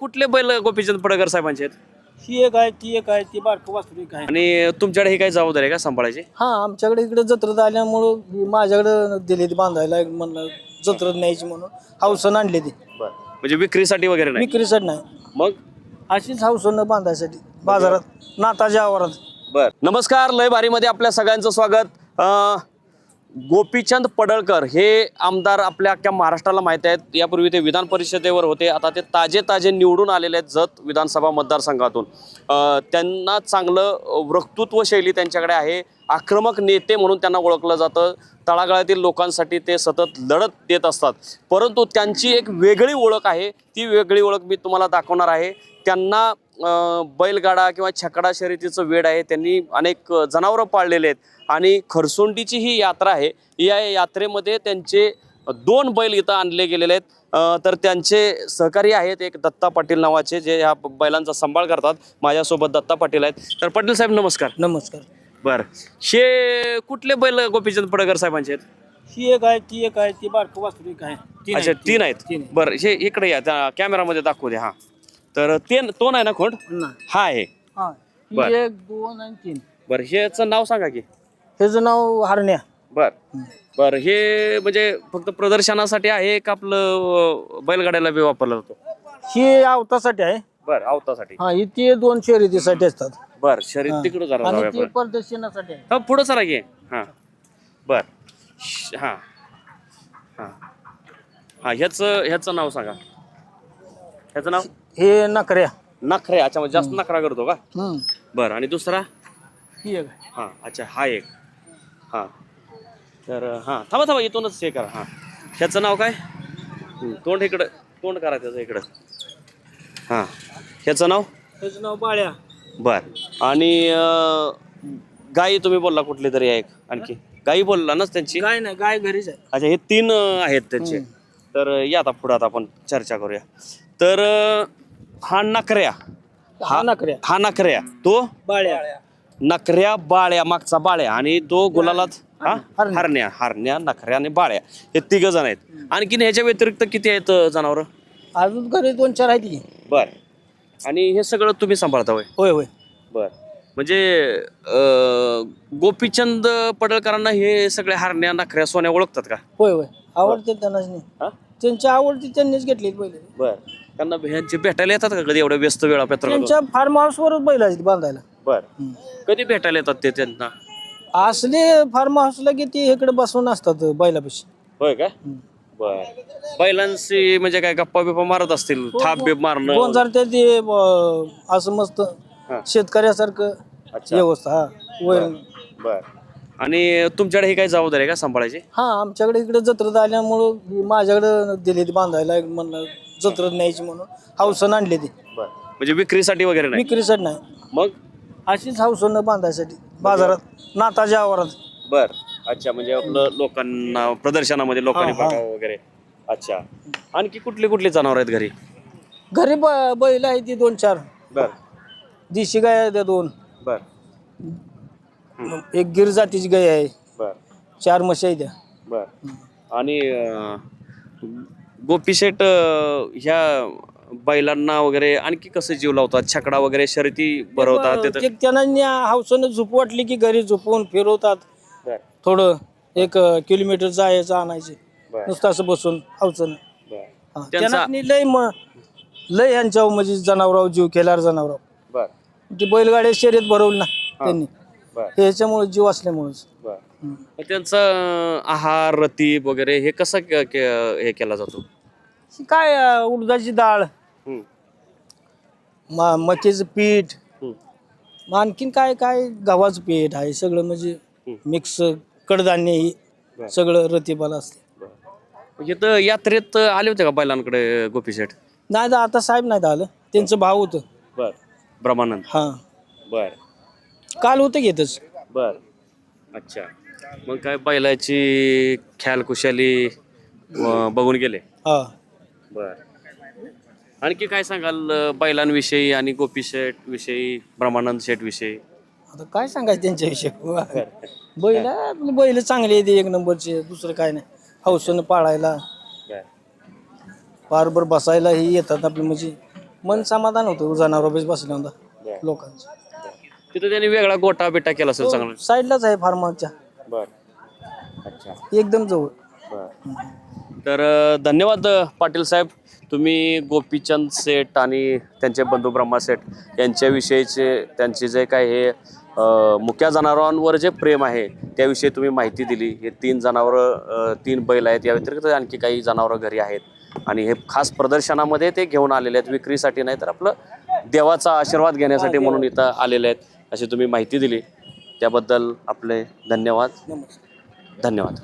कुठले बैल गोपीचंद पडकर साहेबांचे आहेत? ही एक आहे ती एक आहे ती बारकं वास्तू एक आहे. आणि तुमच्याकडे ही काय जबाबदारी आहे का सांभाळायची? हा आमच्याकडे इकडे जत्रेत आल्यामुळं ही माझ्याकडे दिली ती बांधायला एक म्हणलं जत्रेत न्यायची म्हणून हावसन आणली ती. म्हणजे विक्रीसाठी वगैरे नाही? विक्रीसाठी नाही. मग? अशीच हावसन बांधायसाठी बाजारात नाताच्या आवारात. बर. नमस्कार लय बारीमध्ये आपल्या सगळ्यांचं स्वागत. अं, गोपीचंद पडळकर हे आमदार आपल्या अख्ख्या महाराष्ट्राला माहिती आहेत. यापूर्वी ते विधान परिषदेवर होते. आता ते ताजे ताजे निवडून आलेले आहेत जत विधानसभा मतदारसंघातून. त्यांना चांगलं वक्तृत्व शैली त्यांच्याकडे आहे. आक्रमक नेते म्हणून त्यांना ओळखलं जातं. तळागाळातील लोकांसाठी ते सतत लढत देत असतात. परंतु त्यांची एक वेगळी ओळख आहे. ती वेगळी ओळख मी तुम्हाला दाखवणार आहे. त्यांना बैलगाडा किंवा छकडा शर्यतीचं वेड आहे त्यांनी अनेक जनावरं पाळलेले आहेत. आणि खरसोंडीची ही यात्रा आहे. या यात्रेमध्ये त्यांचे दोन बैल इथं आणले गेलेले आहेत. तर त्यांचे सहकारी आहेत एक दत्ता पाटील नावाचे जे ह्या बैलांचा सांभाळ करतात. माझ्यासोबत दत्ता पाटील आहेत. तर पाटील साहेब नमस्कार. नमस्कार. बर. हे कुठले बैल गोपीचंद पडकर साहेबांचे आहेत? ही एक आहे ती एक आहे ती बारकं वास्तू एक आहे अच्छा तीन आहेत. बरं हे इकडे या त्या कॅमेरामध्ये दाखवू द्या हा. तर ते तो नाही ना खोंड नाही. हा आहे. हा. बर. ही एक दोन आणि तीन. बरं ह्याचं नाव सांगा की. ह्याचं नाव हरण्या. बर. बर हे म्हणजे फक्त प्रदर्शनासाठी आहे का आपलं अं, बैलगाड्याला बी वापरलं जातो? ही आवतासाठी आहे. बर अवतासाठी हा ही ती दोन शर्यतीसाठी असतात. बर शरीर तिकडं जरा आणि जाऊया ती परत. प्रदर्शनासाठी आहे. हा पुढं चला घे हा. बर. श- हा. हा. हा ह्याचं ह्याचं नाव सांगा. ह्याचं नाव? हे नकऱ्या नखरे अच्छा म्हणजे जास्त नखरा करतो का? हम्म. बर आणि दुसरा? ही एक आहे. हां अच्छा हा एक. हां. तर हां थांबा थांबा इथूनच हे करा हां. ह्याचं नाव काय? हं, तोंड इकडं तोंड करा त्याचं इकडं. हां. ह्याचं नाव? ह्याचं नाव बाळ्या. बर. आणि अं, गाई तुम्ही बोलला कुठली तरी आहे एक आणखी? गाई बोलला नाच त्यांची? गाय नाही गाय घरीच आहे. अच्छा हे तीन अं, आहेत त्यांचे. तर अं, या आता पुढं आता आपण चर्चा करूया. तर अं, हा नकऱ्या. हा नकऱ्या. हा नकऱ्या. तो? बाळ्या. नखऱ्या बाळ्या मागचा बाळ्या. आणि तो गुलालात हा? हरण्या. हरण्या. नखऱ्या आणि बाळ्या. हे तिघ जण आहेत. आणखीन ह्याच्या व्यतिरिक्त किती आहेत जनावर? अजून घरी दोन चार आहेत की. बर. आणि हे सगळं तुम्ही सांभाळता होय? होय होय. बर. म्हणजे अं, गोपीचंद पडळकरांना हे सगळे हरण्या नखऱ्या सोन्या ओळखतात का? होय होय. आवडते त्यांनाच नाही. हा? त्यांची आवडती त्यांनीच घेतली पहिले. बर. त्यांना ह्यांचे भेटायला येतात का कधी एवढ्या व्यस्त वेळापत्रक त्यांच्या फार्म हाऊस वरच बैल आहेत बांधायला. बर. कधी भेटायला येतात ते त्यांना? असले फार्म हाऊसला की ते इकडे बसवून असतात बैलापाशी. होय का? बर. बैलांशी म्हणजे काय गप्पा बिप्पा मारत असतील थाप बीप मारणं? दोन हजार ते ते, अं, असं मस्त हा. शेतकऱ्यासारखं अच्छा. व्यवस्था हा वैरण बर. आणि तुमच्याकडे ही काय जबाबदारी आहे का सांभाळायची? हा आमच्याकडे इकडे जत्रेत आल्यामुळं माझ्याकडे दिली ती बांधायला म्हणलं जत्रेत न्यायची म्हणून. हावसन आणली ती. बर. म्हणजे विक्रीसाठी वगैरे नाही? विक्रीसाठी नाही. मग? अशीच हावसन बांधायसाठी. बाजारात नाताच्या आवारात. बर. अच्छा म्हणजे आपलं लोकांना प्रदर्शनामध्ये लोकांनी हा, हा. बघावं वगैरे. अच्छा. आणखी कुठली कुठली जनावर आहेत घरी? घरी ब- बैल आहे ती दोन चार. बर. देशी गाय आहे त्या दोन. बर. एक गिर जातीची गाय आहे. बर. चार म्हशी आहे त्या. बर. आणि अं, गोपी शेठ अं, ह्या बैलांना वगैरे आणखी कसं जीव लावतात? छकडा वगैरे शर्यती भरवतात तिथं त्यांना हावसन झोप वाटली की घरी झोपवून फिरवतात. बर. थोडं एक अं, किलोमीटर जायचं आणायचे. बर. नुसतं असं बसून हावसन. बर. त्यांना त्यांचा लय म लय यांच्यावर म्हणजे जनावराव जीव केल्यावर जनावराव बर. ती बैलगाड्या शर्यत भरवली ना त्यांनी. बर. ह्याच्यामुळे जीव असल्यामुळेच. बर. मग त्यांचा आहार रतीब वगैरे हे कसं के- के- हे केला जातो? ही काय अं, उडदाची डाळ हम्म, मा मक्याचं पीठ हम्म, मग आणखीन काय काय गव्हाचं पीठ आहे सगळं म्हणजे मिक्स कडधान्य ही. सगळं रतीबाला असते. बर. मग इथं यात्रेत आले होते का बैलांकडे गोपी शेठ? नाही तर आता साहेब नाही आलं. त्यांचं भाव होतं. बर. ब्रह्मानंद. हां. बर. काल होतं घेतच बर. अच्छा. मग काय बैलाची ख्याल कुशाली अं, बघून गेले? हा. बर. आणखी काय सांगाल अं, बैलांविषयी आणि गोपी शेठ विषयी ब्रह्मानंद शेठ विषयी? आता काय सांगायचं त्यांच्याविषयी? बैल आपली बैल चांगली आहे ते एक नंबरचे दुसरं काय नाही. हौसनं पाळायला. बर. पारभर बसायला ही येतात आपली म्हणजे. मन समाधान होतं जनावर बसल्यावर लोकांचं. तिथं त्यांनी वेगळा गोटा बिटा केला असेल चांगला. साईडलाच आहे फार्माच्या बर. अच्छा. एकदम जवळ. तर अ, धन्यवाद अ, पाटील साहेब. तुम्ही गोपीचंद सेठ आणि त्यांचे बंधू ब्रह्मा सेठ यांच्याविषयीचे त्यांचे जे काय हे अ, मुक्या जनावरांवर जे प्रेम आहे त्याविषयी तुम्ही माहिती दिली. हे तीन जनावरं अ, तीन बैल आहेत. या व्यतिरिक्त आणखी काही जनावरं घरी आहेत. आणि हे खास प्रदर्शनामध्ये ते घेऊन आलेले आहेत. विक्रीसाठी नाही तर आपलं देवाचा आशीर्वाद घेण्यासाठी म्हणून इथं आलेले आहेत. अशी तुम्ही माहिती दिली. त्याबद्दल आपले धन्यवाद. नमस्कार. धन्यवाद.